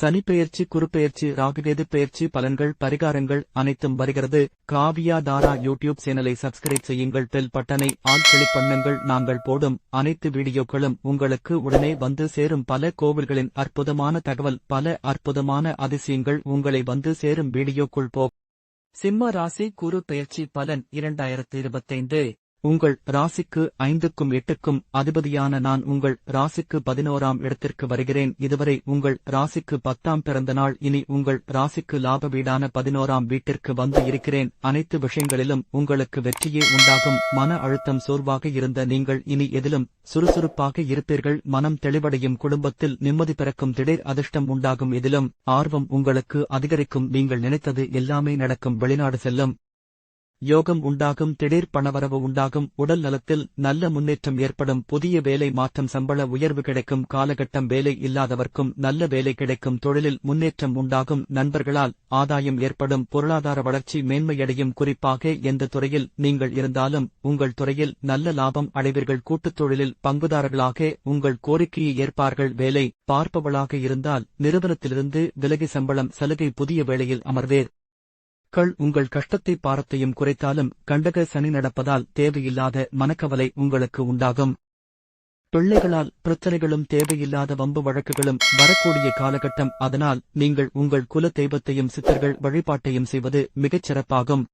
சனிப்பெயர்ச்சி குறுப்பெயர்ச்சி ராகுகேது பெயர்ச்சி பலன்கள் பரிகாரங்கள் அனைத்தும் வருகிறது. காவியா தாரா யூடியூப் சேனலை சப்ஸ்கிரைப் செய்யுங்கள். பெல் பட்டனை ஆல் கிளிக் பண்ணுங்கள். நாங்கள் போடும் அனைத்து வீடியோக்களும் உங்களுக்கு உடனே வந்து சேரும். பல கோவில்களின் அற்புதமான தகவல் பல அற்புதமான அதிசயங்கள் உங்களை வந்து சேரும் வீடியோக்குள் போ. சிம்ம ராசி குரு பெயர்ச்சி பலன் இரண்டாயிரத்து இருபத்தைந்து. உங்கள் ராசிக்கு ஐந்துக்கும் எட்டுக்கும் அதிபதியான நான் உங்கள் ராசிக்கு பதினோராம் இடத்திற்கு வருகிறேன். இதுவரை உங்கள் ராசிக்கு பத்தாம் பிறந்த நாள் இனி உங்கள் ராசிக்கு லாப வீடான பதினோராம் வீட்டிற்கு வந்து இருக்கிறேன். அனைத்து விஷயங்களிலும் உங்களுக்கு வெற்றியே உண்டாகும். மன அழுத்தம் சோர்வாக இருந்த நீங்கள் இனி எதிலும் சுறுசுறுப்பாக இருப்பீர்கள். மனம் தெளிவடையும் குடும்பத்தில் நிம்மதி பிறக்கும் திடீர் அதிர்ஷ்டம் உண்டாகும். இதிலும் ஆர்வம் உங்களுக்கு அதிகரிக்கும். நீங்கள் நினைத்தது எல்லாமே நடக்கும். வெளிநாடு செல்லும். யோகம் உண்டாகும் திடீர் பணவரவு உண்டாகும் உடல் நலத்தில் நல்ல முன்னேற்றம் ஏற்படும் புதிய வேலை மாற்றம் சம்பள உயர்வு கிடைக்கும் காலகட்டம் வேலை இல்லாதவர்க்கும் நல்ல வேலை கிடைக்கும் தொழிலில் முன்னேற்றம் உண்டாகும் நண்பர்களால் ஆதாயம் ஏற்படும் பொருளாதார வளர்ச்சி மேன்மையடையும் குறிப்பாக எந்த துறையில் நீங்கள் இருந்தாலும் உங்கள் துறையில் நல்ல லாபம் அடைவீர்கள் கூட்டுத் தொழிலில் பங்குதாரர்களாக உங்கள் கோரிக்கையை ஏற்பார்கள் வேலை பார்ப்பவளாக இருந்தால் நிறுவனத்திலிருந்து விலகி சம்பளம் சலுகை புதிய வேளையில் அமர்வேர். கள் உங்கள் கஷ்டத்தை பாரத்தையும் குறைத்தாலும் கண்டக சனி நடப்பதால் தேவையில்லாத மனக்கவலை உங்களுக்கு உண்டாகும். பிள்ளைகளால் பிரச்சனைகளும் தேவையில்லாத வம்பு வழக்குகளும் வரக்கூடிய காலகட்டம். அதனால் நீங்கள் உங்கள் குல தெய்வத்தையும் சித்தர்கள் வழிபாட்டையும் செய்வது மிகச் சிறப்பாகும்.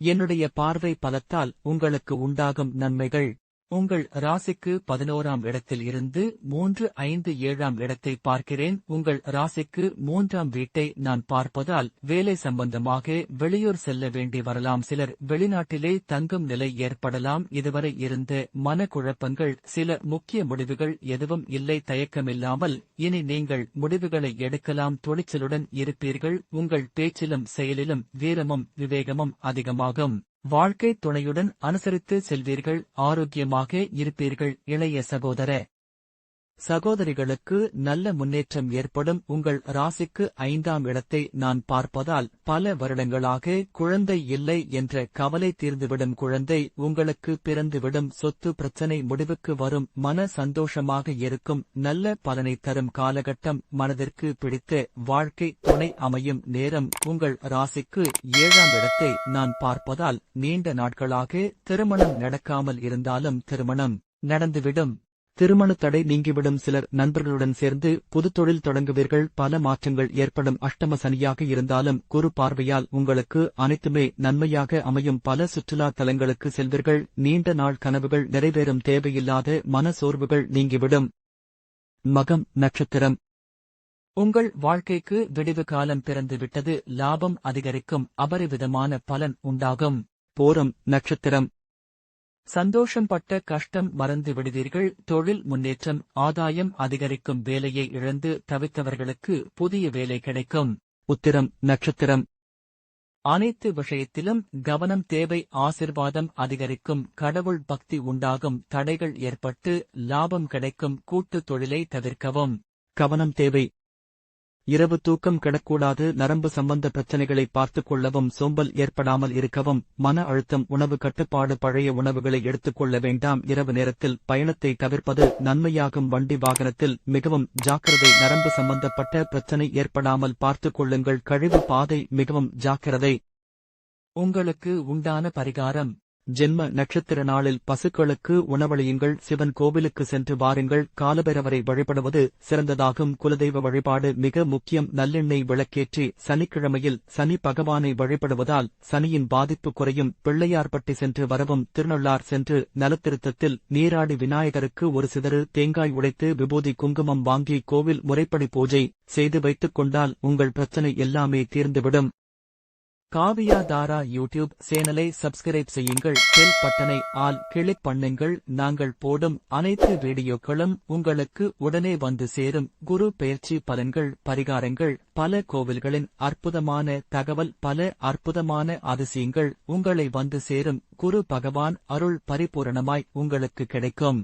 என்னுடைய பார்வை பலத்தால் உங்களுக்கு உண்டாகும் நன்மைகள். உங்கள் ராசிக்கு பதினோராம் இடத்தில் இருந்து மூன்று ஐந்து ஏழாம் இடத்தை பார்க்கிறேன். உங்கள் ராசிக்கு மூன்றாம் வீட்டை நான் பார்ப்பதால் வேலை சம்பந்தமாக வெளியூர் செல்ல வேண்டி வரலாம். சிலர் வெளிநாட்டிலே தங்கும் நிலை ஏற்படலாம். இதுவரை இருந்த மனக்குழப்பங்கள் சில முக்கிய முடிவுகள் எதுவும் இல்லை. தயக்கமில்லாமல் இனி நீங்கள் முடிவுகளை எடுக்கலாம். துணிச்சலுடன் இருப்பீர்கள். உங்கள் பேச்சிலும் செயலிலும் வீரமும் விவேகமும் அதிகமாகும். வாழ்க்கை துணையுடன் அனுசரித்து செல்வீர்கள் ஆரோக்கியமாக இருப்பீர்கள் இளைய சகோதர. சகோதரிகளுக்கு நல்ல முன்னேற்றம் ஏற்படும் உங்கள் ராசிக்கு ஐந்தாம் இடத்தை நான் பார்ப்பதால் பல வருடங்களாக குழந்தை இல்லை என்ற கவலை தீர்ந்துவிடும் குழந்தை உங்களுக்கு பிறந்துவிடும். சொத்து பிரச்சனை முடிவுக்கு வரும். மன சந்தோஷமாக இருக்கும். நல்ல பலனை தரும் காலகட்டம் மனதிற்கு பிடித்த வாழ்க்கை துணை அமையும் நேரம் உங்கள் ராசிக்கு ஏழாம் இடத்தை நான் பார்ப்பதால் நீண்ட நாட்களாக திருமணம் நடக்காமல் இருந்தாலும் திருமணம் நடந்துவிடும். திருமண தடை நீங்கிவிடும் சிலர் நண்பர்களுடன் சேர்ந்து புது தொழில் தொடங்குவீர்கள். பல மாற்றங்கள் ஏற்படும். அஷ்டம சனியாக இருந்தாலும் குறு பார்வையால் உங்களுக்கு அனைத்துமே நன்மையாக அமையும். பல சுற்றுலா தலங்களுக்கு செல்வீர்கள். நீண்ட நாள் கனவுகள் நிறைவேறும். தேவையில்லாத மன சோர்வுகள் நீங்கிவிடும். மகம் நட்சத்திரம். உங்கள் வாழ்க்கைக்கு விடிவு காலம் பிறந்து விட்டது லாபம் அதிகரிக்கும். அபரிவிதமான பலன் உண்டாகும். போரம் நட்சத்திரம். சந்தோஷம் பட்ட கஷ்டம் மறந்து விடுவீர்கள். தொழில் முன்னேற்றம் ஆதாயம் அதிகரிக்கும் வேலையை இழந்து தவித்தவர்களுக்கு புதிய வேலை கிடைக்கும். உத்திரம் நட்சத்திரம். அனைத்து விஷயத்திலும் கவனம் தேவை ஆசிர்வாதம் அதிகரிக்கும். கடவுள் பக்தி உண்டாகும். தடைகள் ஏற்பட்டு லாபம் கிடைக்கும். கூட்டுத் தொழிலை தவிர்க்கவும். கவனம் தேவை. இரவு தூக்கம் கிடக்கூடாது நரம்பு சம்பந்த பிரச்சனைகளை பார்த்துக் கொள்ளவும் சோம்பல் ஏற்படாமல் இருக்கவும் மன அழுத்தம் உணவு கட்டுப்பாடு பழைய உணவுகளை எடுத்துக் கொள்ள வேண்டாம். இரவு நேரத்தில் பயணத்தை தவிர்ப்பது நன்மையாகும். வண்டி வாகனத்தில் மிகவும் ஜாக்கிரதை நரம்பு சம்பந்தப்பட்ட பிரச்சனை ஏற்படாமல் பார்த்துக் கொள்ளுங்கள். கழிவு பாதை மிகவும் ஜாக்கிரதை. உங்களுக்கு உண்டான பரிகாரம் ஜென்ம நட்சத்திர நாளில் பசுக்களுக்கு உணவளியுங்கள் சிவன் கோவிலுக்கு சென்று வாருங்கள் காலபைரவரை வழிபடுவது சிறந்ததாகும். குலதெய்வ வழிபாடு மிக முக்கியம். நல்லெண்ணெய் விளக்கேற்றி சனிக்கிழமையில் சனி பகவானை வழிபடுவதால் சனியின் பாதிப்பு குறையும். பிள்ளையார்பட்டி சென்று வரவும் திருநள்ளார் சென்று நலத்திருத்தத்தில் நீராடி விநாயகருக்கு ஒரு சிதறு தேங்காய் உடைத்து விபூதி குங்குமம் வாங்கி கோவில் முறைப்படி பூஜை செய்து வைத்துக் கொண்டால் உங்கள் பிரச்சனை எல்லாமே தீர்ந்துவிடும். காவியா தாரா யூடியூப் சேனலை சப்ஸ்கிரைப் செய்யுங்கள் பெல் பட்டனை ஆல் கிளிக் பண்ணுங்கள். நாங்கள் போடும் அனைத்து வீடியோக்களும் உங்களுக்கு உடனே வந்து சேரும். குரு பெயர்ச்சி பலன்கள் பரிகாரங்கள் பல கோவில்களின் அற்புதமான தகவல் பல அற்புதமான அதிசயங்கள் உங்களை வந்து சேரும். குரு பகவான் அருள் பரிபூரணமாய் உங்களுக்கு கிடைக்கும்.